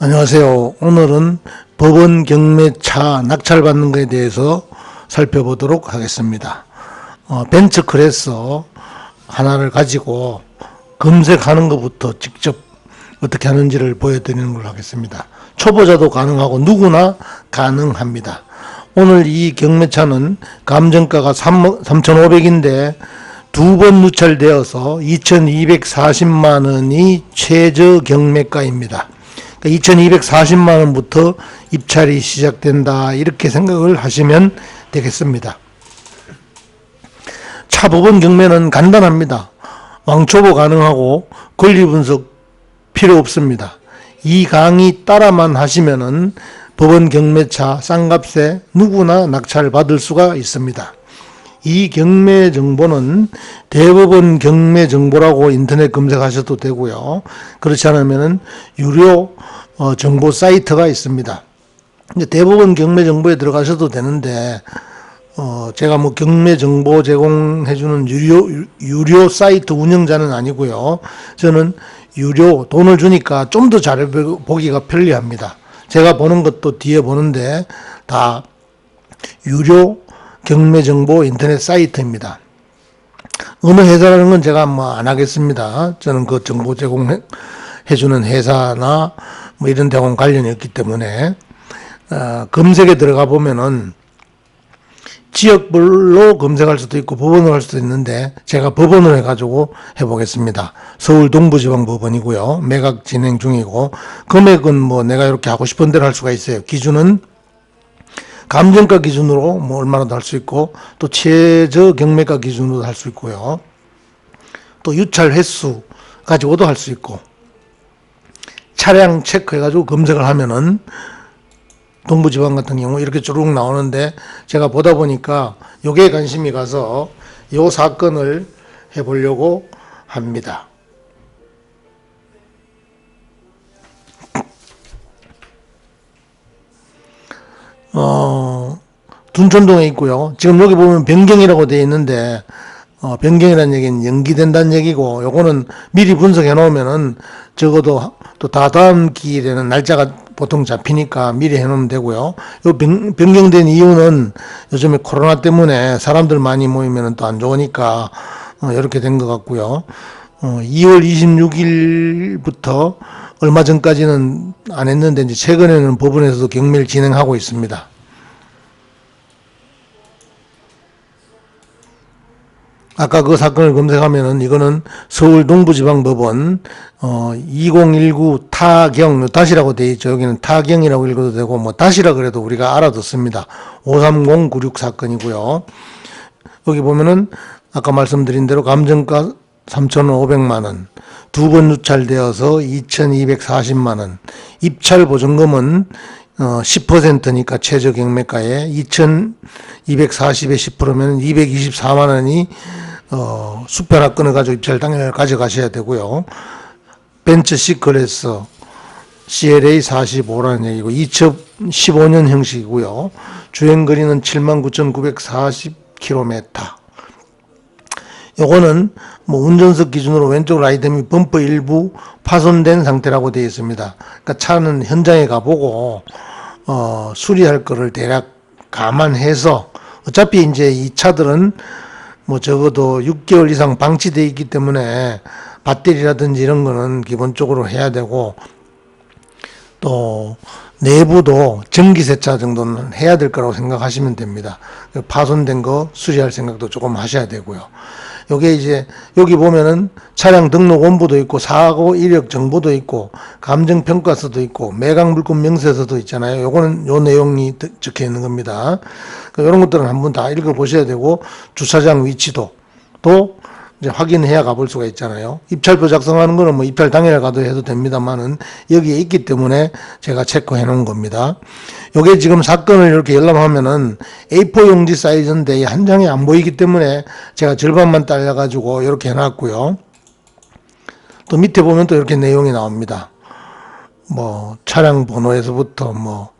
안녕하세요. 오늘은 법원 경매차 낙찰받는 것에 대해서 살펴보도록 하겠습니다. 어, 벤처 클래서 하나를 가지고 검색하는 것부터 직접 어떻게 하는지를 보여드리는 걸로 하겠습니다. 초보자도 가능하고 누구나 가능합니다. 오늘 이 경매차는 감정가가 3,500인데 두 번 누찰되어서 2,240만 원이 최저 경매가입니다. 2240만 그러니까 원부터 입찰이 시작된다 이렇게 생각을 하시면 되겠습니다. 차법원 경매는 간단합니다. 왕초보 가능하고 권리 분석 필요 없습니다. 이 강의 따라만 하시면은 법원 경매차 싼값에 누구나 낙찰 받을 수가 있습니다. 이 경매 정보는 대법원 경매 정보라고 인터넷 검색하셔도 되고요. 그렇지 않으면은 유료 어, 정보 사이트가 있습니다. 대법원 경매 정보에 들어가셔도 되는데 어, 제가 뭐 경매 정보 제공해주는 유료 유료 사이트 운영자는 아니고요. 저는 유료 돈을 주니까 좀 더 잘 보기가 편리합니다. 제가 보는 것도 뒤에 보는데 다 유료 경매 정보 인터넷 사이트입니다. 어느 회사라는 건 제가 뭐 안 하겠습니다. 저는 그 정보 제공해 주는 회사나 뭐 이런 데하고는 관련이 없기 때문에 어, 검색에 들어가 보면은 지역별로 검색할 수도 있고 법원을 할 수도 있는데 제가 법원을 해가지고 해보겠습니다. 서울 동부지방법원이고요. 매각 진행 중이고 금액은 뭐 내가 이렇게 하고 싶은 대로 할 수가 있어요. 기준은 감정가 기준으로 뭐 얼마나도 할수 있고 또 최저 경매가 기준으로도 할수 있고요. 또 유찰 횟수 가지고도 할 수 있고 차량 체크해가지고 검색을 하면은 동부지방 같은 경우 이렇게 쭉 나오는데 제가 보다 보니까 요게 관심이 가서 요 사건을 해보려고 합니다. 어, 둔촌동에 있고요. 지금 여기 보면 변경이라고 되어 있는데 어, 변경이라는 얘기는 연기된다는 얘기고 요거는 미리 분석해 놓으면은 적어도 또 다 다음 기일에는 날짜가 보통 잡히니까 미리 해 놓으면 되고요. 요 변, 변경된 이유는 요즘에 코로나 때문에 사람들 많이 모이면은 또 안 좋으니까 어, 이렇게 된 것 같고요. 어, 2월 26일부터 얼마 전까지는 안 했는데 이제 최근에는 법원에서도 경매를 진행하고 있습니다. 아까 그 사건을 검색하면은 이거는 서울 동부지방법원 어 2019 타경 다시라고 돼 있죠. 여기는 타경이라고 읽어도 되고 뭐 다시라 그래도 우리가 알아듣습니다. 53096 사건이고요. 여기 보면은 아까 말씀드린 대로 감정가 3,500만 원, 두 번 유찰되어서 2,240만 원, 입찰 보증금은 어, 10%니까 최저 경매가에 2,240에 10%면 224만 원이 어, 수표나 끊어가지고 입찰 당일 가져가셔야 되고요. 벤처 시클래스 CLA 45라는 얘기고 2015년 형식이고요. 주행 거리는 79,940km. 요거는 뭐 운전석 기준으로 왼쪽 라이트미 범퍼 일부 파손된 상태라고 되어 있습니다. 그러니까 차는 현장에 가보고 어, 수리할 거를 대략 감안해서 어차피 이제 이 차들은 뭐 적어도 6개월 이상 방치되어 있기 때문에 배터리라든지 이런 거는 기본적으로 해야 되고 또 내부도 전기 세차 정도는 해야 될 거라고 생각하시면 됩니다. 파손된 거 수리할 생각도 조금 하셔야 되고요. 요게 이제 여기 보면은 차량 등록 원부도 있고 사고 이력 정보도 있고 감정 평가서도 있고 매각 물건 명세서도 있잖아요. 요거는 요 내용이 적혀 있는 겁니다. 이런 그러니까 것들은 한번 다 읽어 보셔야 되고 주차장 위치도 또 이제 확인해야 가볼 수가 있잖아요. 입찰표 작성하는 거는 뭐 입찰 당일에 가도 해도 됩니다만은 여기에 있기 때문에 제가 체크해 놓은 겁니다. 요게 지금 사건을 이렇게 열람하면은 A4 용지 사이즈인데 한 장이 안 보이기 때문에 제가 절반만 딸려가지고 이렇게 해놨고요. 또 밑에 보면 또 이렇게 내용이 나옵니다. 뭐 차량 번호에서부터 뭐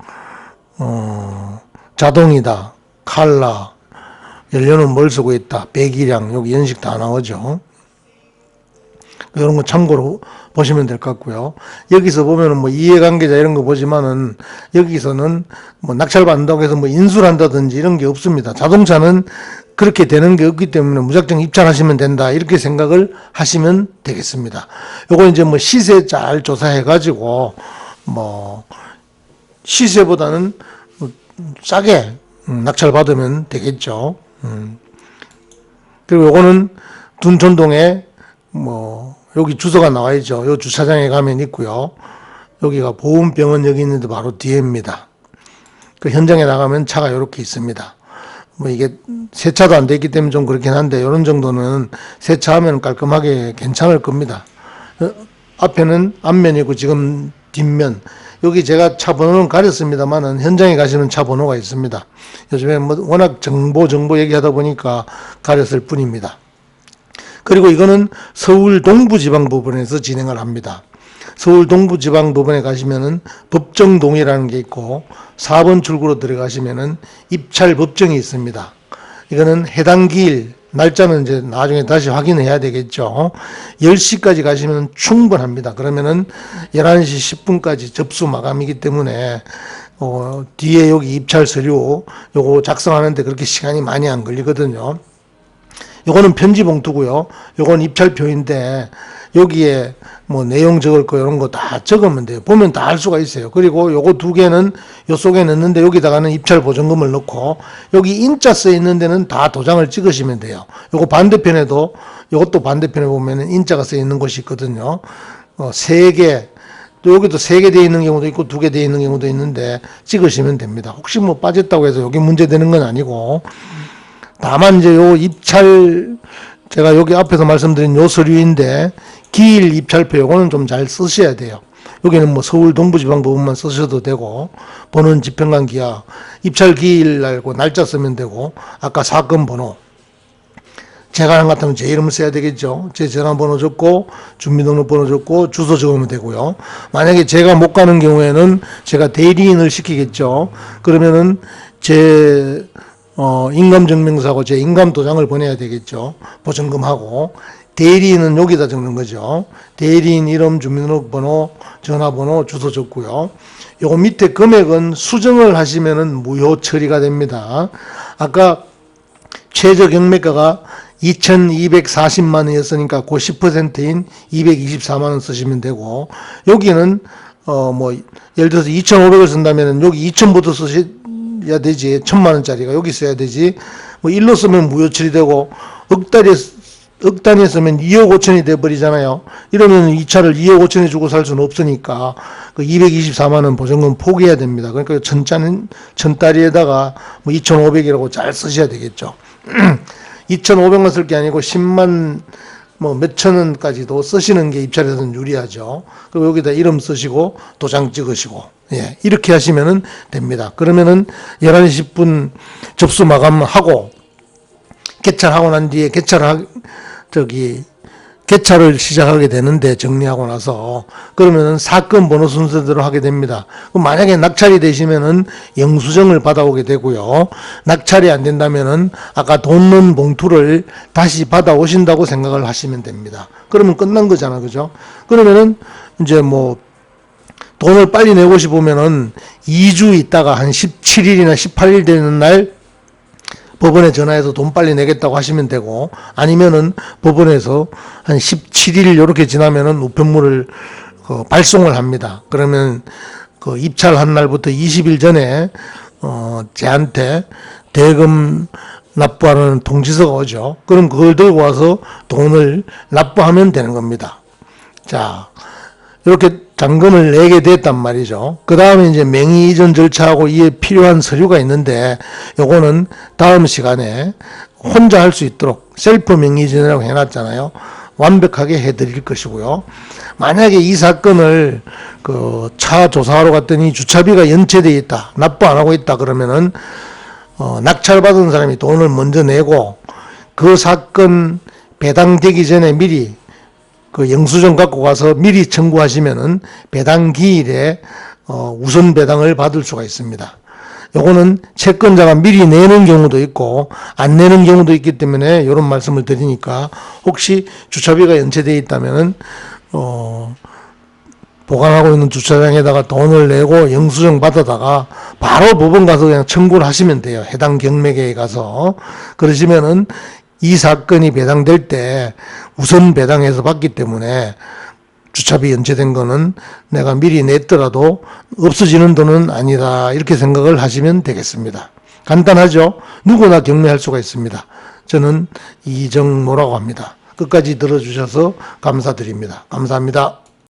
어, 자동이다, 칼라, 연료는 뭘 쓰고 있다. 배기량, 여기 연식 다 나오죠. 이런 거 참고로 보시면 될 것 같고요. 여기서 보면은 뭐 이해관계자 이런 거 보지만은 여기서는 뭐 낙찰받는다고 해서 뭐 인수를 한다든지 이런 게 없습니다. 자동차는 그렇게 되는 게 없기 때문에 무작정 입찰하시면 된다. 이렇게 생각을 하시면 되겠습니다. 요거 이제 뭐 시세 잘 조사해 가지고 뭐 시세보다는 뭐 싸게 음, 낙찰 받으면 되겠죠. 음. 그리고 요거는 둔촌동에 뭐 여기 주소가 나와 있죠. 요 주차장에 가면 있고요. 여기가 보훈병원 여기 있는데 바로 뒤에입니다. 그 현장에 나가면 차가 이렇게 있습니다. 뭐 이게 세차도 안돼 있기 때문에 좀 그렇긴 한데 이런 정도는 세차하면 깔끔하게 괜찮을 겁니다. 어, 앞에는 앞면이고 지금 뒷면 여기 제가 차 번호는 가렸습니다만은 현장에 가시면 차 번호가 있습니다. 요즘에 뭐 워낙 정보 정보 얘기하다 보니까 가렸을 뿐입니다. 그리고 이거는 서울 동부지방법원에서 진행을 합니다. 서울 동부지방법원에 가시면은 법정동이라는 게 있고 4번 출구로 들어가시면은 입찰 법정이 있습니다. 이거는 해당 기일 날짜는 이제 나중에 다시 확인해야 되겠죠. 10시까지 가시면 충분합니다. 그러면은 11시 10분까지 접수 마감이기 때문에 어, 뒤에 여기 입찰 서류 요거 작성하는데 그렇게 시간이 많이 안 걸리거든요. 요거는 편지 봉투고요. 요건 입찰표인데 여기에 뭐 내용 적을 거 이런 거 다 적으면 돼요. 보면 다 알 수가 있어요. 그리고 요거 두 개는 요 속에 넣는데 여기다가는 입찰 보증금을 넣고 여기 인자 써 있는 데는 다 도장을 찍으시면 돼요. 요거 반대편에도 요것도 반대편에 보면은 인자가 써 있는 곳이 있거든요. 어, 세 개. 또 여기도 세 개 돼 있는 경우도 있고 두 개 돼 있는 경우도 있는데 찍으시면 됩니다. 혹시 뭐 빠졌다고 해서 여기 문제 되는 건 아니고 다만 이제 요 입찰 제가 여기 앞에서 말씀드린 요 서류인데 기일 입찰표 요거는 좀 잘 쓰셔야 돼요. 여기는 뭐 서울 동부지방법원만 쓰셔도 되고 번호는 집행관 기하 입찰 기일 알고 날짜 쓰면 되고 아까 사건 번호 제가 한 같으면 제 이름을 써야 되겠죠. 제 전화번호 적고 주민등록번호 적고 주소 적으면 되고요. 만약에 제가 못 가는 경우에는 제가 대리인을 시키겠죠. 그러면은 제 어, 인감증명서하고 제 인감도장을 보내야 되겠죠. 보증금하고. 대리인은 여기다 적는 거죠. 대리인 이름, 주민등록번호, 전화번호, 주소 적고요. 요거 밑에 금액은 수정을 하시면은 무효 처리가 됩니다. 아까 최저 경매가가 2,240만 원이었으니까 그 10%인 224만 원 쓰시면 되고 여기는 어 뭐 예를 들어서 2,500을 쓴다면은 여기 2,000부터 쓰 셔야 되지. 1,000만 원짜리가 여기 써야 되지. 뭐 일로 쓰면 무효 처리되고 억 달에 억 단위에 쓰면 2억 5천이 돼 버리잖아요. 이러면 이 차를 2억 5천에 주고 살 수는 없으니까 그 224만 원 보증금 포기해야 됩니다. 그러니까 천짜는 천다리에다가 뭐 2,500이라고 잘 쓰셔야 되겠죠. 2,500원 쓸게 아니고 10만 뭐 몇천 원까지도 쓰시는 게 입찰에서는 유리하죠. 그리고 여기다 이름 쓰시고 도장 찍으시고 예 이렇게 하시면은 됩니다. 그러면은 11시 10분 접수 마감하고 개찰하고 난 뒤에 개찰하 저기 개찰을 시작하게 되는데 정리하고 나서 그러면은 사건 번호 순서대로 하게 됩니다. 만약에 낙찰이 되시면은 영수증을 받아오게 되고요. 낙찰이 안 된다면은 아까 돈 넣은 봉투를 다시 받아오신다고 생각을 하시면 됩니다. 그러면 끝난 거잖아, 그죠? 그러면은 이제 뭐 돈을 빨리 내고 싶으면은 2주 있다가 한 17일이나 18일 되는 날 법원에 전화해서 돈 빨리 내겠다고 하시면 되고 아니면은 법원에서 한 17일 요렇게 지나면은 우편물을 어, 발송을 합니다. 그러면 그 입찰한 날부터 20일 전에 어 제한테 대금 납부하는 통지서가 오죠. 그럼 그걸 들고 와서 돈을 납부하면 되는 겁니다. 자, 이렇게 잔금을 내게 됐단 말이죠. 그 다음에 이제 명의 이전 절차하고 이에 필요한 서류가 있는데 요거는 다음 시간에 혼자 할 수 있도록 셀프 명의 이전이라고 해놨잖아요. 완벽하게 해드릴 것이고요. 만약에 이 사건을 그 차 조사하러 갔더니 주차비가 연체되어 있다, 납부 안 하고 있다 그러면은 어, 낙찰받은 사람이 돈을 먼저 내고 그 사건 배당되기 전에 미리 그 영수증 갖고 가서 미리 청구하시면은 배당 기일에 어, 우선 배당을 받을 수가 있습니다. 요거는 채권자가 미리 내는 경우도 있고 안 내는 경우도 있기 때문에 이런 말씀을 드리니까 혹시 주차비가 연체되어 있다면은 어 보관하고 있는 주차장에다가 돈을 내고 영수증 받아다가 바로 법원 가서 그냥 청구를 하시면 돼요. 해당 경매계에 가서. 그러시면은 이 사건이 배당될 때 우선 배당해서 받기 때문에 주차비 연체된 거는 내가 미리 냈더라도 없어지는 돈은 아니다. 이렇게 생각을 하시면 되겠습니다. 간단하죠? 누구나 경매할 수가 있습니다. 저는 이정모라고 합니다. 끝까지 들어주셔서 감사드립니다. 감사합니다.